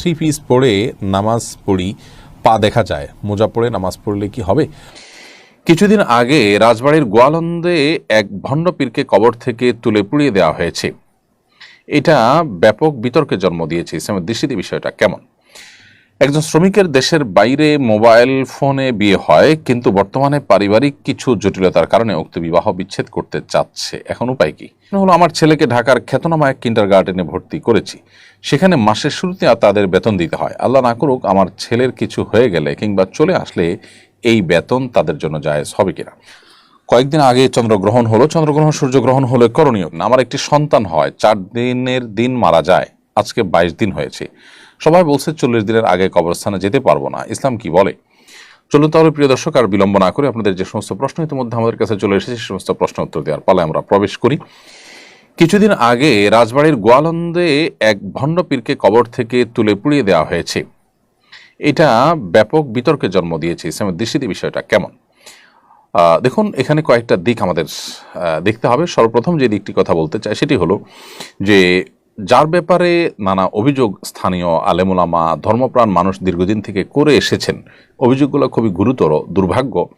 Three piece পরে নামাজ পড়ি, পা দেখা যায়। মোজা পরে নামাজ পড়লে কি হবে? কিছুদিন আগে রাজবাড়ির গোয়ালন্দে এক ভণ্ড পীরকে কবর থেকে তুলে পুড়িয়ে দেওয়া হয়েছে। এটা ব্যাপক বিতর্কের জন্ম দিয়েছে। ইসলামের দৃষ্টিতে বিষয়টা কেমন? একজন শ্রমিকের দেশের বাইরে মোবাইল ফোনে বিয়ে হয়, কিন্তু বর্তমানে পারিবারিক কিছু জটিলতার কারণে উক্ত বিবাহ বিচ্ছেদ করতে চাচ্ছে। এখন উপায় কি? হলো, আমার ছেলেকে ঢাকার খ্যাতনামা এক কিন্ডার গার্ডেনে ভর্তি করেছি। সেখানে মাসের শুরুতে তাদের বেতন দিতে হয়। আল্লাহ না করুক, আমার ছেলের কিছু হয়ে গেলে কিংবা চলে আসলে এই বেতন তাদের জন্য জায়েজ হবে কিনা? কয়েকদিন আগে চন্দ্রগ্রহণ হলো। চন্দ্রগ্রহণ, সূর্যগ্রহণ হলে করণীয়। আমার একটি সন্তান হয়, চার দিনের দিন মারা যায়। আজকে বাইশ দিন হয়েছে। সবাই বলছে চল্লিশ দিনের আগে কবরস্থানে যেতে পারব না। ইসলাম কি বলে? চলুন তাহলে, প্রিয় দর্শক, আর বিলম্ব না করে আপনাদের যে সমস্ত প্রশ্ন ইতিমধ্যে আমাদের কাছে চলে এসেছে, সে সমস্ত প্রশ্ন উত্তর দেওয়ার পালে আমরা প্রবেশ করি। কিছুদিন আগে রাজবাড়ির গোয়ালন্দে এক ভণ্ড পীরকে কবর থেকে তুলে পুড়িয়ে দেওয়া হয়েছে। এটা ব্যাপক বিতর্কের জন্ম দিয়েছে। ইসলামের দৃষ্টিতে বিষয়টা কেমন? দেখুন, এখানে কয়েকটা দিক আমাদের দেখতে হবে। সর্বপ্রথম যে দিকটি কথা বলতে চাই, সেটি হলো যে যার ব্যাপারে নানা অভিযোগ স্থানীয় আলেমুলামা ধর্মপ্রাণ মানুষ দীর্ঘদিন থেকে করে এসেছেন। অভিযোগগুলো খুবই গুরুতর, দুর্ভাগ্য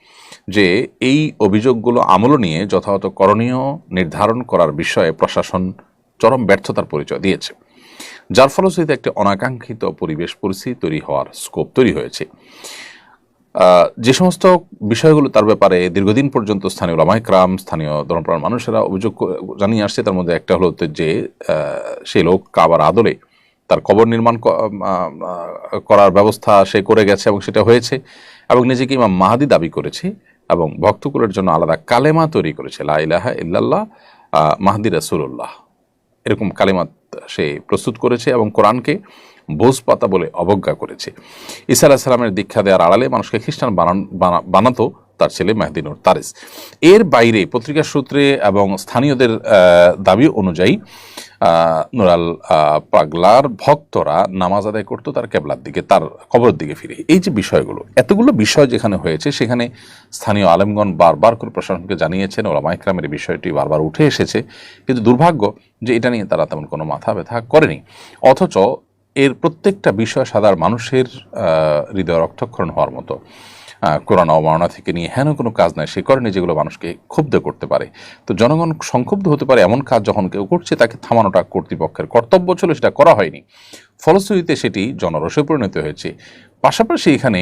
যে এই অভিযোগগুলো আমল নিয়ে যথাযথ করণীয় নির্ধারণ করার বিষয়ে প্রশাসন চরম ব্যর্থতার পরিচয় দিয়েছে। যার ফলশ্রুতিতে একটি অনাকাঙ্ক্ষিত পরিবেশ পরিস্থিতি তৈরি হওয়ার স্কোপ তৈরি হয়েছে। যে সমস্ত বিষয়গুলো তার ব্যাপারে দীর্ঘদিন পর্যন্ত স্থানীয় লামাইক্রাম স্থানীয় ধর্মপ্রাণ মানুষেরা অভিযোগ জানিয়ে আসছে, তার মধ্যে একটা হলো যে সেই লোক কাবার আদলে তার কবর নির্মাণ করার ব্যবস্থা সে করে গেছে এবং সেটা হয়েছে এবং নিজেকে ইমাম মাহাদি দাবি করেছে এবং ভক্তকুলের জন্য আলাদা কালেমা তৈরি করেছে। লা ইলাহা ইল্লাল্লাহ মাহদি রাসূলুল্লাহ। এরকম কালিমাত সে প্রস্তুত করেছে এবং কোরআনকে বোঝ পাতা বলে অবজ্ঞা করেছে। ঈসা আলাহ সালামের দীক্ষা দেওয়ার আড়ালে মানুষকে খ্রিস্টান বানান, বানা- বানাতো তার ছেলে মেহদিনুর তারেস। এর বাইরে পত্রিকা সূত্রে এবং স্থানীয়দের দাবি অনুযায়ী নুরাল পাগলার ভক্তরা নামাজ আদায় করতো তার কেবলার দিকে, তার কবরের দিকে ফিরে। এই যে বিষয়গুলো, এতগুলো বিষয় যেখানে হয়েছে, সেখানে স্থানীয় আলেমগণ বারবার করে প্রশাসনকে জানিয়েছেন ওলামা ইকরামের এই বিষয়টি বারবার উঠে এসেছে। কিন্তু দুর্ভাগ্য যে এটা নিয়ে তারা তেমন কোনো মাথা ব্যথা করেনি। অথচ এর প্রত্যেকটা বিষয় সাধারণ মানুষের হৃদয় রক্তক্ষরণ হওয়ার মতো। কোরআন অবমাননা থেকে নিয়ে হেন কোনো কাজ নাই, সে কারণে যেগুলো মানুষকে ক্ষুব্ধ করতে পারে। তো জনগণ সংক্ষুব্ধ হতে পারে এমন কাজ যখন কেউ করছে, তাকে থামানোটা কর্তৃপক্ষের কর্তব্য ছিল, সেটা করা হয়নি। ফলশ্রুতিতে সেটি জনরসে পরিণত হয়েছে। পাশাপাশি এখানে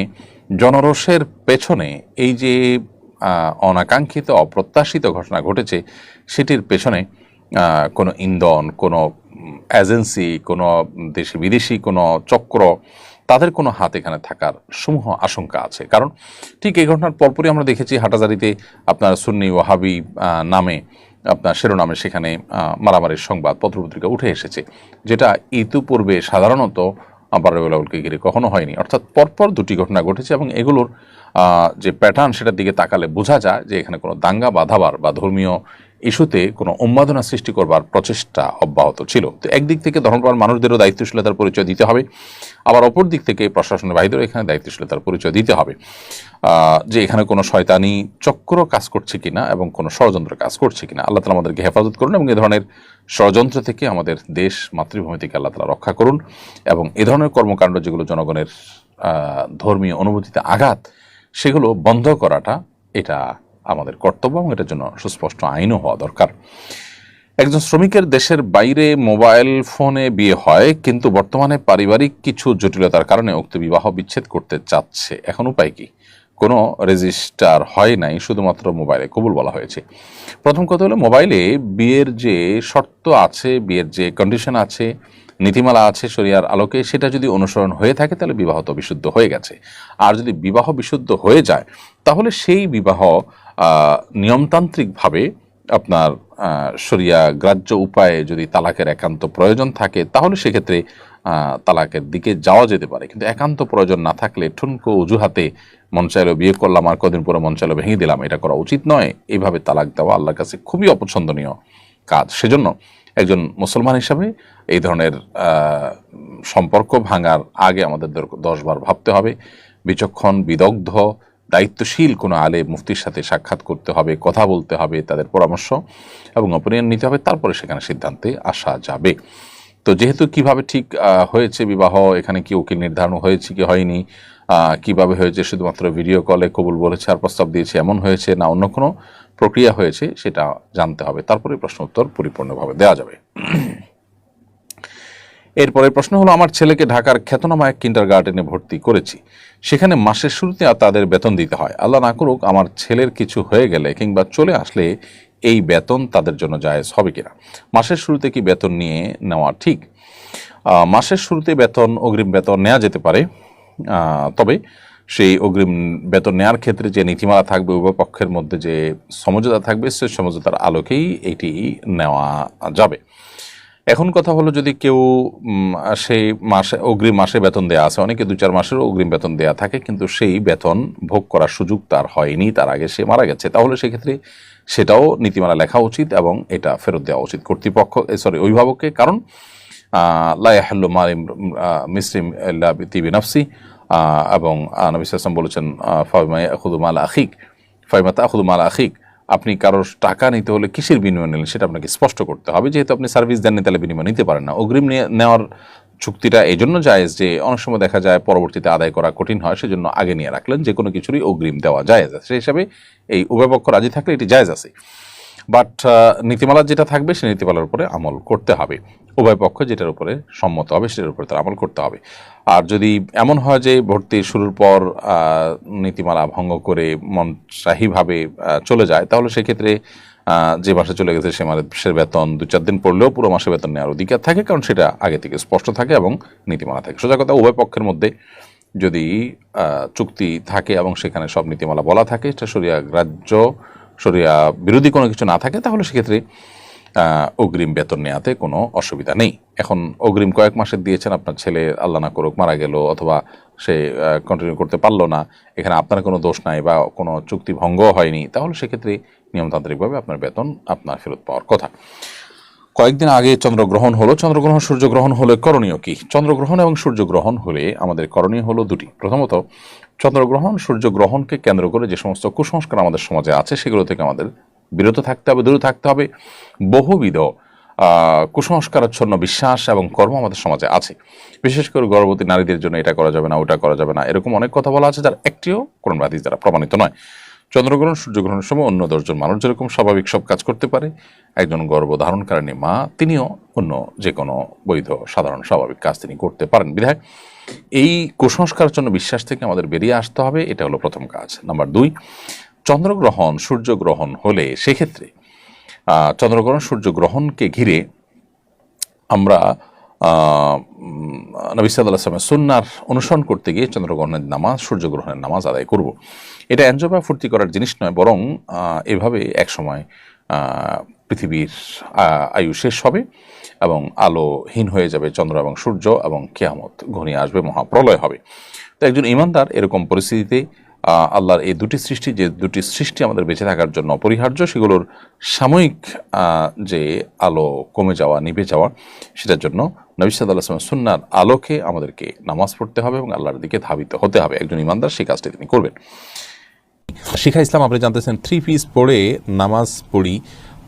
জনরসের পেছনে এই যে অনাকাঙ্ক্ষিত, অপ্রত্যাশিত ঘটনা ঘটেছে, সেটির পেছনে কোনো ইন্ধন, কোনো এজেন্সি কোনো দেশি বিদেশি কোনো চক্র তাদের কোনো হাত এখানে থাকার সমূহ আশঙ্কা আছে। কারণ ঠিক এই ঘটনার পরপরই আমরা দেখেছি হাটাজারিতে আপনার সুন্নি ওয়াহাবি নামে আপনার শিরোনামে সেখানে মারামারির সংবাদ পত্রপত্রিকা উঠে এসেছে, যেটা ইতিপূর্বে সাধারণত বারুলকে ঘিরে কখনো হয়নি। অর্থাৎ পরপর দুটি ঘটনা ঘটেছে এবং এগুলোর যে প্যাটার্ন সেটার দিকে তাকালে বোঝা যায় যে এখানে কোনো দাঙ্গা বাধাবার বা ধর্মীয় ইস্যুতে কোনো উন্মাদনা সৃষ্টি করবার প্রচেষ্টা অব্যাহত ছিল। তো একদিক থেকে ধর্মপ্রাণ মানুষদেরও দায়িত্বশীলতার পরিচয় দিতে হবে। আবার অপর দিক থেকে প্রশাসনের বাহিরেও এখানে দায়িত্বশীলতার পরিচয় দিতে হবে। যে এখানে কোনো শয়তানি চক্র কাজ করছে কিনা এবং কোনো ষড়যন্ত্র কাজ করছে কিনা আল্লাহ তালা আমাদেরকে হেফাজত করুন এবং এ ধরনের ষড়যন্ত্র থেকে আমাদের দেশ মাতৃভূমি থেকে আল্লাহ তালা রক্ষা করুন এবং এ ধরনের কর্মকাণ্ড যেগুলো জনগণের ধর্মীয় অনুভূতিতে আঘাত, সেগুলো বন্ধ করাটা এটা আমাদের কর্তব্য এবং এটার জন্য সুস্পষ্ট আইনও হওয়া দরকার। একজন শ্রমিকের দেশের বাইরে মোবাইল ফোনে বিয়ে হয়, কিন্তু বর্তমানে পারিবারিক কিছু জটিলতার কারণে উক্ত বিবাহ বিচ্ছেদ করতে চাচ্ছে। এখন উপায় কি? কোনো রেজিস্টার হয় নাই, শুধুমাত্র মোবাইলে কবুল বলা হয়েছে। প্রথম কথা হলো, মোবাইলে বিয়ের যে শর্ত আছে, বিয়ের যে কন্ডিশন আছে, নীতিমালা আছে, শরিয়ার আলোকে, সেটা যদি অনুসরণ হয়ে থাকে, তাহলে বিবাহ তো বিশুদ্ধ হয়ে গেছে। আর যদি বিবাহ বিশুদ্ধ হয়ে যায়, তাহলে সেই বিবাহ নিয়মতান্ত্রিকভাবে আপনার শরিয়া গ্রাহ্য উপায়ে যদি তালাকের একান্ত প্রয়োজন থাকে, তাহলে সেক্ষেত্রে তালাকের দিকে যাওয়া যেতে পারে। কিন্তু একান্ত প্রয়োজন না থাকলে ঠুনকো অজুহাতে মন চাইলো বিয়ে করলাম আর কদিন পরে মন চাইলো ভেঙে দিলাম, এটা করা উচিত নয়। এইভাবে তালাক দেওয়া আল্লাহর কাছে খুবই অপছন্দনীয় কাজ। সেজন্য একজন মুসলমান হিসাবে এই ধরনের সম্পর্ক ভাঙার আগে আমাদের দর- দশবার ভাবতে হবে। বিচক্ষণ, বিদগ্ধ দায়িত্বশীল কোনো আলে মুফতির সাথে সাক্ষাৎ করতে হবে, কথা বলতে হবে, তাদের পরামর্শ এবং অপিনিয়ন নিতে হবে, তারপরে সেখানে সিদ্ধান্তে আসা যাবে। তো যেহেতু কীভাবে ঠিক হয়েছে বিবাহ, এখানে কি উকিল নির্ধারণ হয়েছে কি হয়নি কীভাবে হয়েছে, শুধুমাত্র ভিডিও কলে কবুল বলেছে আর প্রস্তাব দিয়েছে, এমন হয়েছে না অন্য কোনো প্রক্রিয়া হয়েছে, সেটা জানতে হবে। তারপরে প্রশ্ন উত্তর পরিপূর্ণভাবে দেওয়া যাবে। এরপরে প্রশ্ন হলো, আমার ছেলেকে ঢাকার খ্যাতনামা এক কিন্ডার গার্ডেনে ভর্তি করেছি। সেখানে মাসের শুরুতে আর তাদের বেতন দিতে হয়। আল্লাহ না করুক, আমার ছেলের কিছু হয়ে গেলে কিংবা চলে আসলে এই বেতন তাদের জন্য জায়েজ হবে কিনা? মাসের শুরুতে কি বেতন নিয়ে নেওয়া ঠিক? মাসের শুরুতে বেতন, অগ্রিম বেতন নেওয়া যেতে পারে। তবে সেই অগ্রিম বেতন নেওয়ার ক্ষেত্রে যে নীতিমালা থাকবে, উভয় পক্ষের মধ্যে যে সমঝোতা থাকবে, সে সমঝোতার আলোকেই এটি নেওয়া যাবে। এখন কথা হলো যদি কেউ সেই মাসে অগ্রিম মাসে বেতন দেওয়া আছে অনেকে দু চার মাসেরও অগ্রিম বেতন দেওয়া থাকে কিন্তু সেই বেতন ভোগ করার সুযোগ তার হয়নি তার আগে সে মারা গেছে। তাহলে সেক্ষেত্রে সেটাও নীতিমালা লেখা উচিত এবং এটা ফেরত দেওয়া উচিত কর্তৃপক্ষ সরি অভিভাবককে কারণ লাইহাল্লু মালিম মিসলিম তিবি নফসি এবং আহ, নবী সাল্লাম বলেছেন ফাইমা খুদু মাল আখিক ফাইমা তা খুদু মাল আখিক। আপনি কারোর টাকা নিতে হলে কিসের বিনিময় নিলেন সেটা আপনাকে স্পষ্ট করতে হবে। যেহেতু আপনি সার্ভিস দেননি, তাহলে বিনিময় নিতে পারেন না। অগ্রিম নেওয়ার চুক্তিটা এই জন্য জায়েজ যে, অনেক সময় দেখা যায় পরবর্তীতে আদায় করা কঠিন হয়, সেজন্য আগে নিয়ে রাখলেন যে কোনো কিছুরই অগ্রিম দেওয়া জায়েজ আছে। সেই হিসাবে এই উভয় পক্ষ রাজি থাকলে এটি জায়েজ আছে। বাট নীতিমালা যেটা থাকবে সেই নীতিমালার উপরে আমল করতে হবে। উভয় পক্ষ যেটার উপরে সম্মত হবে সেটার উপরে তার আমল করতে হবে। আর যদি এমন হয় যে ভর্তি শুরুর পর নীতিমালা ভঙ্গ করে মনসাহীভাবে আহ, চলে যায় তাহলে সেক্ষেত্রে যে মাসে চলে গেছে সে মাসের বেতন দু চার দিন পড়লেও পুরো মাসে বেতন নেওয়ার অধিকার থাকে কারণ সেটা আগে থেকে স্পষ্ট থাকে এবং নীতিমালা থাকে। সোজা কথা উভয় পক্ষের মধ্যে যদি চুক্তি থাকে এবং সেখানে সব নীতিমালা বলা থাকে সেটা সরিয়া গ্রাহ্য সরিয়া বিরোধী কোনো কিছু না থাকে, তাহলে সেক্ষেত্রে অগ্রিম বেতন নেওয়াতে কোনো অসুবিধা নেই। এখন অগ্রিম কয়েক মাসের দিয়েছেন, আপনার ছেলে আল্লাহ না করুক মারা গেল অথবা সে কন্টিনিউ করতে পারল না, এখানে আপনার কোনো দোষ নাই বা কোনো চুক্তি ভঙ্গ হয়নি, তাহলে সেক্ষেত্রে নিয়মতান্ত্রিকভাবে আপনার বেতন আপনার ফেরত পাওয়ার কথা। কয়েকদিন আগে চন্দ্রগ্রহণ হলো। চন্দ্রগ্রহণ, সূর্যগ্রহণ হলে করণীয় কি? চন্দ্রগ্রহণ এবং সূর্যগ্রহণ হলে আমাদের করণীয় হলো দুটি। প্রথমত, চন্দ্রগ্রহণ, সূর্যগ্রহণকে কেন্দ্র করে যে সমস্ত কুসংস্কার আমাদের সমাজে আছে, সেগুলো থেকে আমাদের বিরত থাকতে হবে, দূরে থাকতে হবে। বহুবিধ কুসংস্কারাচ্ছন্ন বিশ্বাস এবং কর্ম আমাদের সমাজে আছে। বিশেষ করে গর্ভবতী নারীদের জন্য এটা করা যাবে না, ওটা করা যাবে না, এরকম অনেক কথা বলা আছে, যার একটিও কোরআন হাদিস দ্বারা প্রমাণিত নয়। চন্দ্রগ্রহণ, সূর্যগ্রহণের সময় অন্য দশজন মানুষ যেরকম স্বাভাবিক সব কাজ করতে পারে, একজন গর্ভধারণকারিণী মা, তিনিও অন্য যে কোনো বৈধ, সাধারণ, স্বাভাবিক কাজ তিনি করতে পারেন। বিধায় এই কুসংস্কারের জন্য বিশ্বাস থেকে আমাদের বেরিয়ে আসতে হবে, এটা হলো প্রথম কাজ। নাম্বার দুই, চন্দ্রগ্রহণ, সূর্যগ্রহণ হলে সেক্ষেত্রে চন্দ্রগ্রহণ, সূর্যগ্রহণকে ঘিরে আমরা নবী সাল্লাহ আসলামের সুন্নার অনুসরণ করতে গিয়ে চন্দ্রগ্রহণের নামাজ, সূর্যগ্রহণের নামাজ আদায় করব। এটা এনজয় ফুর্তি করার জিনিস নয়, বরং এভাবে একসময় পৃথিবীর আয়ু শেষ হবে এবং আলোহীন হয়ে যাবে চন্দ্র এবং সূর্য এবং কেয়ামত। ঘনিয়ে আসবে, মহাপ্রলয় হবে। তো একজন ইমানদার এরকম পরিস্থিতিতে আল্লাহর এই দুটি সৃষ্টি, যে দুটি সৃষ্টি আমাদের বেঁচে থাকার জন্য অপরিহার্য, সেগুলোর সাময়িক যে আলো কমে যাওয়া, নিভে যাওয়া, সেটার জন্য নবী সাল্লাহ সুনার সুন্নার আলোকে আমাদেরকে নামাজ পড়তে হবে এবং আল্লাহর দিকে ধাবিত হতে হবে। একজন ইমানদার সেই কাজটি তিনি করবেন। শিখা ইসলাম, আপনি জানতেছেন থ্রি পিস পড়ে নামাজ পড়ি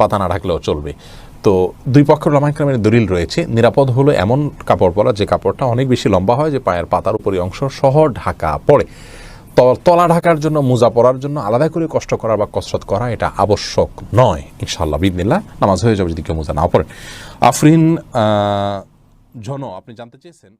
পাতা না ঢাকলেও চলবে। তো দুই পক্ষের ওলামা ইকরামের দলিল রয়েছে। নিরাপদ হলো এমন কাপড় পরা, যে কাপড়টা অনেক বেশি লম্বা হয়, যে পায়ের পাতার উপরের অংশ সহ ঢাকা পড়ে। তলা ঢাকার জন্য মোজা পরার জন্য আলাদা করে কষ্ট করা বা কসরত করা এটা আবশ্যক নয়, ইনশাআল্লাহ। বিদিনিল্লাহ নামাজ হয়ে যাবে যদি কেউ মোজা না পড়েন আফরিন জন আপনি জানতে চেয়েছেন